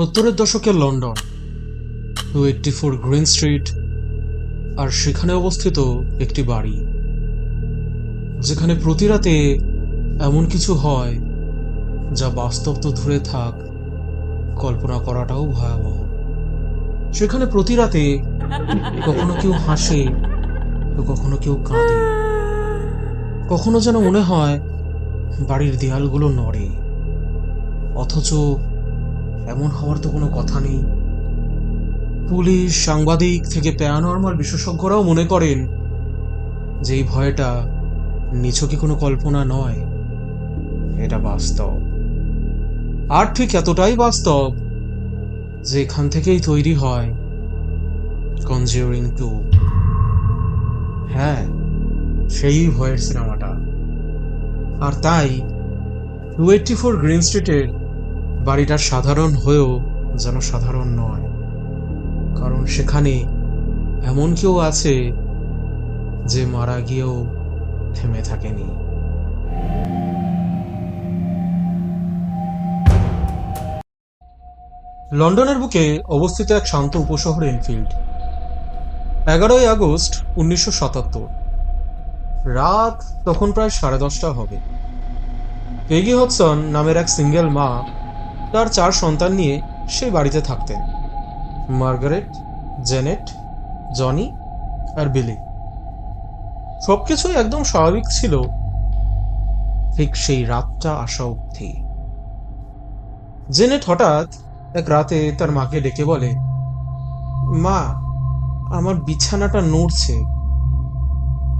সত্তরের দশকের London two eighty four green street, আর সেখানে অবস্থিত একটি বাড়ি, যেখানে প্রতি রাতে এমন কিছু হয় যা বাস্তব তো ধরে থাক, কল্পনা করাটাও ভয়াবহ। সেখানে প্রতি রাতে কখনো কেউ হাসে, কখনো কেউ কাঁদে, কখনো যেন মনে হয় বাড়ির দেয়ালগুলো নড়ে, অথচ এমন হওয়ার তো কোনো কথা নেই। পুলিশ, সাংবাদিক থেকে প্যারানর্মাল বিশেষজ্ঞরাও মনে করেন যে এই ভয়টা নিছকই কোনো কল্পনা নয়। এটা বাস্তব। আর ঠিক এতটাই বাস্তব যে এখান থেকেই তৈরি হয় কনজিউরিং টু হ্যাঁ সেই ভয়ের সিনেমাটা। আর তাই টু এইটটি ফোর গ্রিন স্ট্রিটের বাড়িটা সাধারণ হয়েও যেন সাধারণ নয়। কারণ সেখানে এমন কেউ আছে যে মারা গিয়েও থেমে থাকেনি। লন্ডনের বুকে অবস্থিত এক শান্ত উপশহর এনফিল্ড। এগারোই আগস্ট উনিশশো সাতাত্তর। রাত তখন প্রায় সাড়ে দশটা হবে। পেগি হডসন নামের এক সিঙ্গেল মা তার চার সন্তান নিয়ে সেই বাড়িতে থাকতেন। মার্গারেট, জেনেট, জনি আর বিলি। সবকিছুই একদম স্বাভাবিক ছিল ঠিক সেই রাতটা আসা অবধি। জেনেট হঠাৎ এক রাতে তার মাকে ডেকে বলে, মা, আমার বিছানাটা নড়ছে।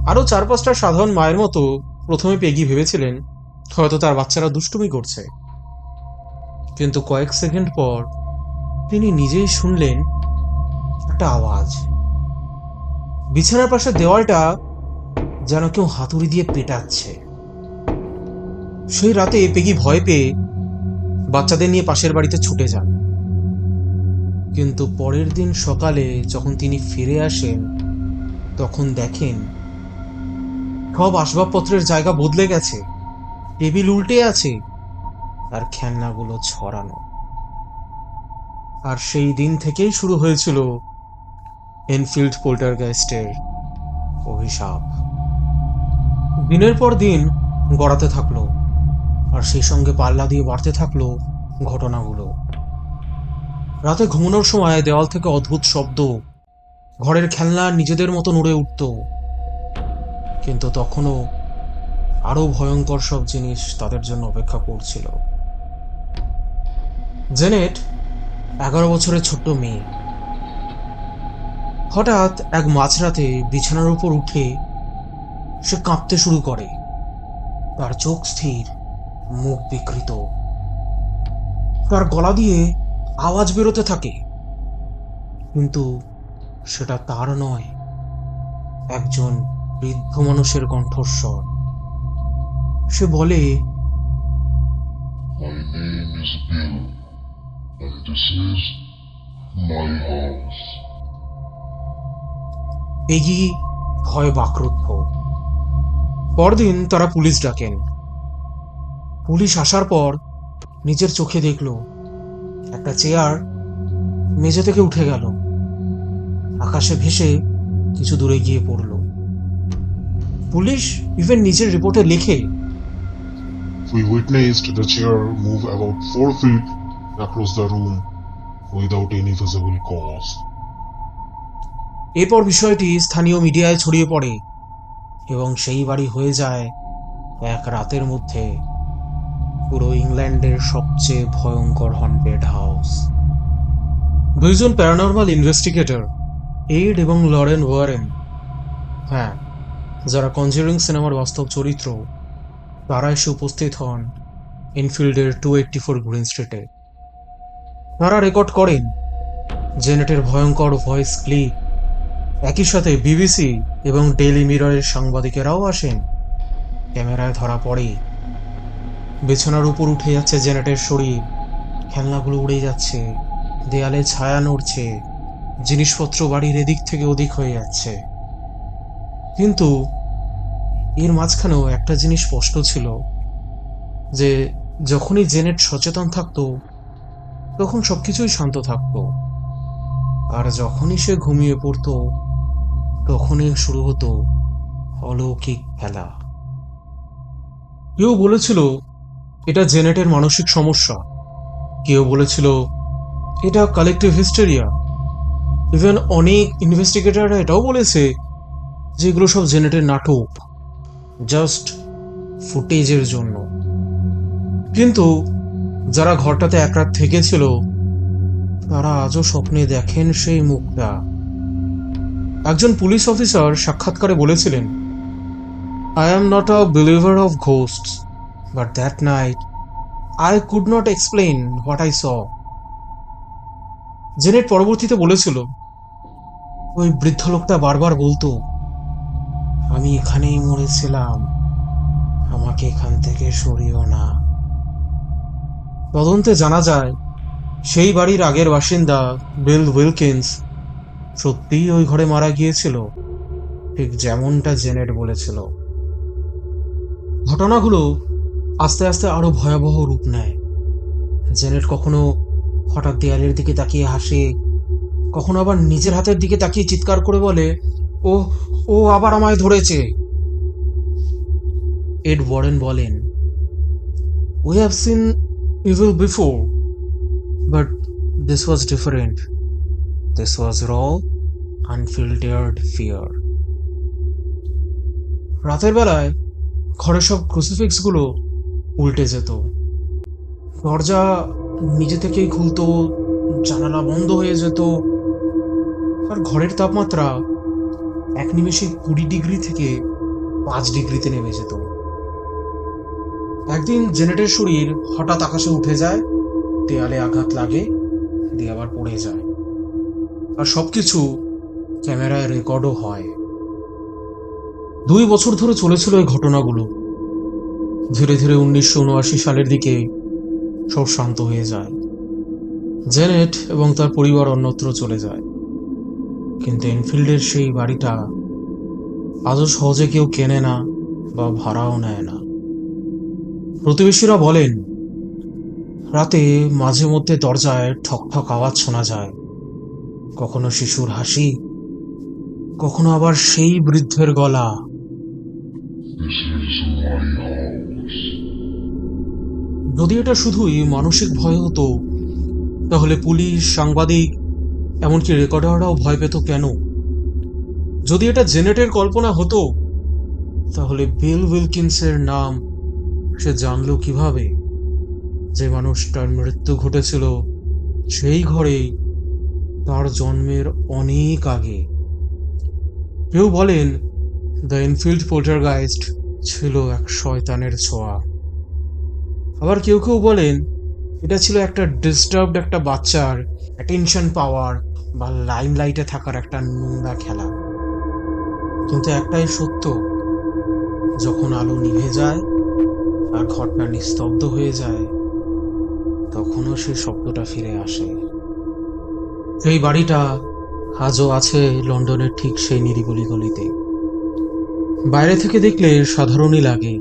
আরও চার পাঁচটা সাধারণ মায়ের মতো প্রথমে পেগি ভেবেছিলেন, হয়তো তার বাচ্চারা দুষ্টুমি করছে। কিন্তু কয়েক সেকেন্ড পর তিনি নিজেই শুনলেন একটা আওয়াজ। বিছানার পাশে দেওয়ালটা যেন কেউ হাতুড়ি দিয়ে পেটাচ্ছে। সেই রাতে পেগি ভয় পেয়ে বাচ্চাদের নিয়ে পাশের বাড়িতে ছুটে যান। কিন্তু পরের দিন সকালে যখন তিনি ফিরে আসেন, তখন দেখেন সব আসবাবপত্রের জায়গা বদলে গেছে। টেবিল উল্টে আছে। আর খেলনাগুলো ছড়ানো। আর সেই দিন থেকেই শুরু হয়েছিল এনফিল্ড পোল্টারগাইস্টের অভিশাপ। দিনের পর দিন গড়াতে থাকল, আর সেই সঙ্গে পাল্লা দিয়ে বাড়তে থাকল ঘটনাগুলো। রাতে ঘুমানোর সময় দেওয়াল থেকে অদ্ভুত শব্দ, ঘরের খেলনা নিজেদের মতো নড়ে উঠত। কিন্তু তখনও আরও ভয়ঙ্কর সব জিনিস তাদের জন্য অপেক্ষা করছিল। জেনেট এগারো বছরের ছোট্ট মেয়ে। হঠাৎ এক মাঝরাতে বিছানার উপর উঠে সে কাঁপতে শুরু করে। তার চোখ স্থির মুখ বিকৃত। তার গলা দিয়ে আওয়াজ বেরোতে থাকে। কিন্তু সেটা তার নয় একজন বৃদ্ধ মানুষের কণ্ঠস্বর। সে বলে Bill, and this is my house. পেগি ভয় বাক্রুদ্ধ পরদিন তারা পুলিশ ডাকেন। পুলিশ আসার পর নিজের চোখে দেখল একটা চেয়ার মেঝে থেকে উঠে গেল। আকাশে ভেসে কিছু দূরে গিয়ে পড়ল। পুলিশ ইভেন নিজের রিপোর্টে লেখে We witnessed the chair move about four feet across the room without any visible cause. এরপর বিষয়টি স্থানীয় মিডিয়ায় ছড়িয়ে পড়ে এবং সেই বাড়ি হয়ে যায় এক রাতের মধ্যে পুরো ইংল্যান্ডের সবচেয়ে ভয়ঙ্কর হন্টেড হাউস দুইজন প্যারানর্মাল ইনভেস্টিগেটর এইড এবং লরেন ওয়ারেন হ্যাঁ যারা কনজিউরিং সিনেমার বাস্তব চরিত্র, তারা এসে উপস্থিত হন ইনফিল্ডের টু এইটটি ফোর গ্রিন স্ট্রিটে তারা রেকর্ড করেন। জেনেটের ভয়ঙ্কর ভয়েস ক্লিপ একই সাথে বিবিসি এবং ডেইলি মিররের সাংবাদিকেরাও আসেন। ক্যামেরায় ধরা পড়ে। বিছানার উপর উঠে যাচ্ছে জেনেটের শরীর। খেলনাগুলো উড়ে যাচ্ছে। দেয়ালে ছায়া নড়ছে। জিনিসপত্র বাড়ির এদিক থেকে ওদিক হয়ে যাচ্ছে। কিন্তু এর মাঝখানেও একটা জিনিস স্পষ্ট ছিল। যে যখনই জেনেট সচেতন থাকতো তখন সবকিছুই শান্ত থাকতো। আর যখনই সে ঘুমিয়ে পড়তো, তখনই শুরু হতো অলৌকিক খেলা। কেউ বলেছিল, এটা জেনেটের মানসিক সমস্যা। কেউ বলেছিল, এটা কালেকটিভ হিস্টেরিয়া ইভেন অনেক ইনভেস্টিগেটররা এটাও বলেছে যে এগুলো সব জেনেটের নাটক জাস্ট ফুটেজের জন্য। কিন্তু যারা ঘরটাতে এক রাত থেকেছিল, তারা আজও স্বপ্নে দেখেন সেই মুখটা। একজন পুলিশ অফিসার সাক্ষাৎকারে বলেছিলেন I am not a believer of ghost but that night I could not explain what I saw Janet পরবর্তীতে বলেছিল, ওই বৃদ্ধ লোকটা বারবার বলতো, আমি এখানেই মরেছিলাম, আমাকে এখান থেকে সরিও না। তদন্তে জানা যায়, সেই বাড়ির আগের বাসিন্দা বিল উইলকিন্স সত্যিই ওই ঘরে মারা গিয়েছিল। ঠিক যেমনটা জেনেট বলেছিল। ঘটনাগুলো আস্তে আস্তে আরও ভয়াবহ রূপ নেয়। জেনেট কখনো হঠাৎ দেয়ালের দিকে তাকিয়ে হাসে, কখনো আবার নিজের হাতের দিকে তাকিয়ে চিৎকার করে বলে ও ও আবার আমায় ধরেছে। এড ওয়ারেন বলেন we have seen evil before, but this was different. This was raw, unfiltered fear. রাতের বেলায় ঘরের সব ক্রুসিফিক্সগুলো উল্টে যেত দরজা নিজে থেকেই খুলতো জানালা বন্ধ হয়ে যেত আর ঘরের তাপমাত্রা এক নিমেষে কুড়ি ডিগ্রি থেকে পাঁচ ডিগ্রিতে নেমে যেত একদিন জেনেটের শরীর হঠাৎ আকাশে উঠে যায়, দেয়ালে আঘাত লাগে দিয়ে আবার পড়ে যায়। আর সবকিছু ক্যামেরায় রেকর্ডও হয়। দুই বছর ধরে চলেছিল এই ঘটনাগুলো। ধীরে ধীরে উনিশশো উনআশি সালের দিকে সব শান্ত হয়ে যায়। জেনেট এবং তার পরিবার অন্যত্র চলে যায়। কিন্তু এনফিল্ডের সেই বাড়িটা আজও সহজে কেউ কেনে না বা ভাড়াও নেয় না। প্রতিবেশীরা বলেন, রাতে মাঝে মধ্যে দরজায় ঠক ঠক আওয়াজ শোনা যায় কখনো শিশুর হাসি, কখনো আবার সেই বৃদ্ধের গলা. যদি এটা শুধুই মানসিক ভয় হতো, তাহলে পুলিশ, সাংবাদিক, এমনকি রেকর্ডাররাও ভয় পেত কেন যদি এটা জেনেটের কল্পনা হতো, তাহলে বিল উইলকিন্সের নাম সে জানলো কীভাবে যে মানুষটার মৃত্যু ঘটেছিল সেই ঘরেই তার জন্মের অনেক আগে। কেউ বলেন, দ্য ইনফিল্ড পোল্টারগাইস্ট ছিল এক শয়তানের ছোঁয়া। আবার কেউ কেউ বলেন, এটা ছিল একটা ডিস্টার্বড একটা বাচ্চার অ্যাটেনশন পাওয়ার বা লাইমলাইটে থাকার একটা নোংরা খেলা। কিন্তু একটাই সত্য, যখন আলো নিভে যায় আর ঘরটা নিস্তব্ধ হয়ে যায়, তখনও সেই শব্দটা ফিরে আসে। এই বাড়িটা আজও আছে লন্ডনের ঠিক সেই নিরিবলি গলিতে। বাইরে থেকে দেখলে সাধারণই লাগে,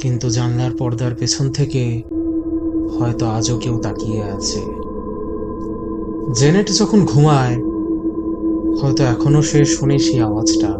কিন্তু জানলার পর্দার পেছন থেকে হয়তো আজও কেউ তাকিয়ে আছে। জেনেট যখন ঘুমায়, হয়তো এখনও সে শুনে সেই আওয়াজটা।